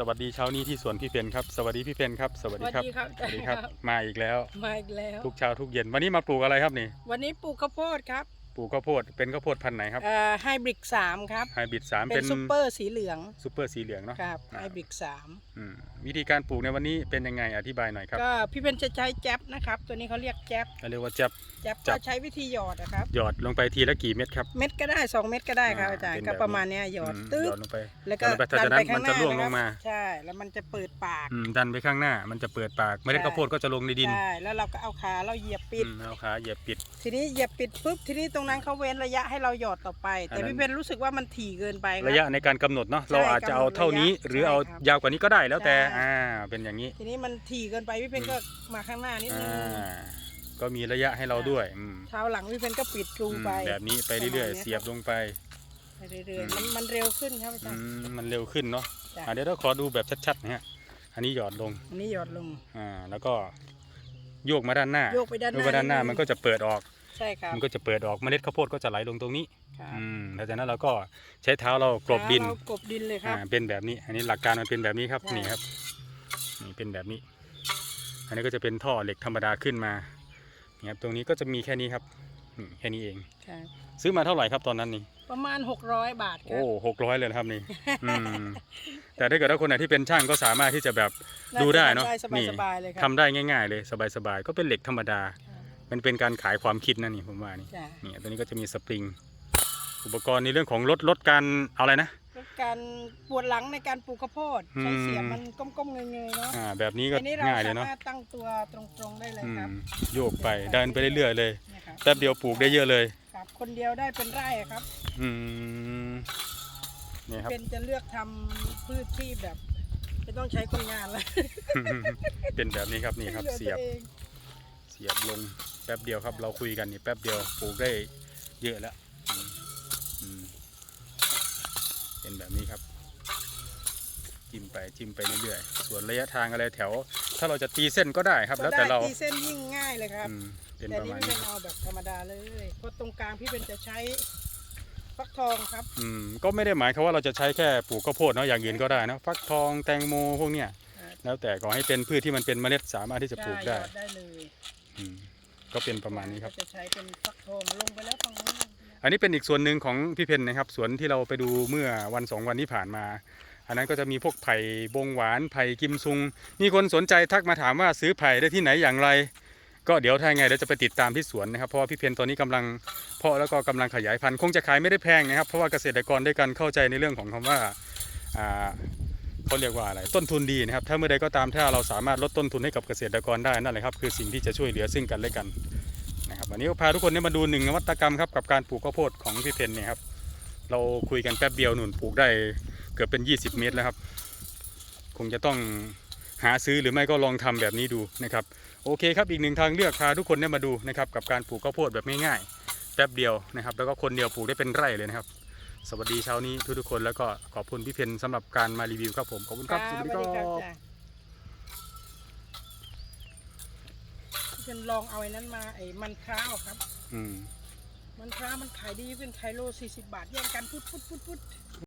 สวัสดีเช้านี้ที่สวนพี่เพนครับ สวัสดีพี่เพนครับ สวัสดีครับ สวัสดีครับสวัสดีครับครับ มาอีกแล้ว มาอีกแล้ว ทุกเช้าทุกเย็น วันนี้มาปลูกอะไรครับนี่ วันนี้ปลูกข้าวโพดครับ ปลูกข้าวโพดเป็นข้าวโพดพันธุ์ไหนครับเอ่อไฮบริดสามครับ ไฮบริดสามเป็เป็นนซูเปอร์สีเหลืองซูเปอร์สีเหลืองเนาะครับอ่าไฮบริดสามอืมวิธีการปลูกในวันนี้เป็นยังไงอธิบายหน่อยครับก็พี่เป็นจะใช้แจ๊บนะครับ ตัวนี้เขาเรียกแจ๊บเรียกว่าจับ แจ๊บจัก็บ ใช้วิธีหยอดนะครับ หยอดลงไปทีละกี่เม็ดครับ เม็ดก็ได้สองเม็ดก็ได้ครับอ่าอาจารเป็ย์นก็แบบ ประมาณเนี้ยหยอดมตึ๊หยดอดลงไปแล้วก็หยอดลงไปถ้าดัจากนั้นไปข้างมันหจะน้าร่วงนะคลรับงมาใช่ แล้วมันจะเปิดปาก อืมดันไปข้างหน้า มันจะเปิดปากเมล็ดใช่ ข้าวโพดก็จะลงในดินใช่แล้วเราก็เอาขาเราเหยียบปิด อืมเอาขาเหยียบปิด ทีนี้เหยียบปิดปุ๊บทีนี้ตรงนั้นเขาเว้นระยะให้เราหยอดต่อไปอันแต่นั้นพี่เพนรู้สึกว่ามันถี่เกินไปคบระยะในการกำหนดเนาะใช่เราอาจจะเอาเท่านี้กำหนดระยะหรือเอาใช่ครับยาวกว่านี้ก็ได้แล้วแต่ใช่ อ่าเป็นอย่างนี้ทีนี้มันถี่เกินไปพี่เพนก็มาข้างหน้านิดนึอ่างก็มีระยะให้เราด้วยอืมเท้าหลังพี่เพนก็ปิดรูอืมไป แบบนี้ไปเรื่อยประมาณๆนี้เสียบลงไป ไปเรื่อยอืๆมมันมันเร็วขึ้นครับอาจาอืรย์ มมันเร็วขึ้นเนาะจ้ะ อ่าเดี๋ยวเราขอดูแบบชัดๆนะฮะอันนี้หยอดลงอันนี้หยอดลง อ่าแล้วก็โยกมาด้านหน้าโยกไปด้านหน้าโยกไปด้านหน้านิดนึงมันก็จะเปิดออก ใช่ครับมันก็จะเปิดออกเมล็ดข้าวโพดก็จะไหลลงตรงนี้ครับอืมแล้วจากนั้นเราก็ใช้เท้าเรากลบดินเรากลบดินเลยครับ อ่าเป็นแบบนี้ อันนี้หลักการมันเป็นแบบนี้ครับใช่ นี่ครับนี่เป็นแบบนี้ อันนี้ก็จะเป็นท่อเหล็กธรรมดาขึ้นมานี่ครับตรงนี้ก็จะมีแค่นี้ครับนี่แค่นี้เอง ครับ ซื้อมาเท่าไหร่ครับตอนนั้นนี่ ประมาณ 600 บาทครัโอ้หกร้อยเลยนะครับนี่ อืมแต่ถ้าเกิดว่าคนไหนที่เป็นช่างก็สามารถที่จะแบบ ดูได้เนาะสบายนี่สบายๆเลยครัทำได้ง่าย ๆ เลยสบายๆก็เป็นเหล็กธรรมดาครับ มันเป็นการขายความคิดนะนี่ผมว่านี่จ้ะนี่ตัวนี้ก็จะมีสปริง อุปกรณ์ในเรื่องของลดลดการเอาอะไรนะ ลดการปวดหลังในการปลูกข้าวโพดอืมใช้เสียมมันก้มๆเงยๆเนาะอ่าแบบนี้ก็อันนี้เราง่ายเลสายเนาะมารถตั้งตัวตรงๆได้เลยอืครับมโยกไปเดินไปเรื่อยๆเลยนะครับแป๊บเดียวปลูกได้เยอะเลย ครับคนเดียวได้เป็นไร่ครับ อืมนี่ครับ เป็นจะเลือกทำพืชที่แบบไม่ต้องใช้คนงานแล้วเป็นแบบนี้ครับนี่ครับหลือเสียบตัวองเสียบลงแป๊บเดียวครับ เราคุยกันนี่แป๊บเดียวปลูกได้เยอะแล้วอืมอืมเป็นแบบนี้ครับ จิ้มไปจิ้มไปเรื่อยๆส่วนระยะทางอะไรแถว ถ้าเราจะตีเส้นก็ได้ครับ แล้วแต่เราก็ได้ตีเส้นยิ่งง่ายเลยครับอืมเป็นแต่ประนี่มาณพี่นี้เป็นเอาแบบธรรมดาเลยเพราะตรงกลางพี่เป็นจะใช้ฟักทองครับ อืม ก็ไม่ได้หมายความว่าเราจะใช้แค่ปลูกข้าวโพดเนาะ อย่างอื่นก็ได้นะฟักทอง แตงโม พวกเนี้ยอ่าแล้วแต่ขอให้เป็นพืชที่มันเป็นเมล็ดสามารถที่จะปลูกได้ใช่หยอได้เลย อืม ก็เป็นประมาณนี้ครับก็จะใช้เป็นฟักทองลงไปแล้วฝั่งนู้นอันนี้เป็นอีกส่วนหนึ่งของพี่เพนนะครับสวนที่เราไปดูเมื่อวันสองวันที่ผ่านมา อันนั้นก็จะมีพวกไผ่บงหวานไผ่กิมซุง มีคนสนใจทักมาถามว่าซื้อไผ่ได้ที่ไหนอย่างไร ก็เดี๋ยวถ้าไงเดี๋ยวจะไปติดตามที่สวนนะครับเพราะว่าพี่เพนตอนนี้กำลังเพาะแล้วก็กำลังขยายพันธุ์คงจะขายไม่ได้แพงนะครับเพราะว่าเกษตรกรด้วยกันเข้าใจในเรื่องของคำว่าอ่า เขาเรียกว่าอะไรต้นทุนดีนะครับถ้าเมื่อใดก็ตามถ้าเราสามารถลดต้นทุนให้กับเกษตรกรได้นั่นแหละครับคือสิ่งที่จะช่วยเหลือซึ่งกันและกันนะครับวันนี้ก็พาทุกคนเนี่ยมาดูหนึ่งนวัตกรรมครับกับการปลูกข้าวโพดของพี่เพนเนี่ยครับเราคุยกันแป๊บเดียวหนุนปลูกได้เกือบเป็น 20 เมตรแล้วครับ คงจะต้องหาซื้อหรือไม่ก็ลองทำแบบนี้ดูนะครับโอเคครับอีกหนึ่งทางเลือกพาทุกคนเนี่ยมาดูนะครับกับการปลูกข้าวโพดแบบง่ายๆแป๊บเดียวนะครับแล้วก็คนเดียวปลูกได้เป็นไร่เลยนะครับ สวัสดีเช้านี้ทุกๆคนแล้วก็ขอบคุณพี่เพนสำหรับการมารีวิวครับผมขอบคุณครับสวัสดีคสวัสดีครัรับบจ้ะพี่เป็นลองเอาไอ้นั้นมาไอ้มันพร้าวครับ อืม มันพร้าวมันขายดีเป็นไคโล40 บาทแย่งกันพุดพุดพุดพุด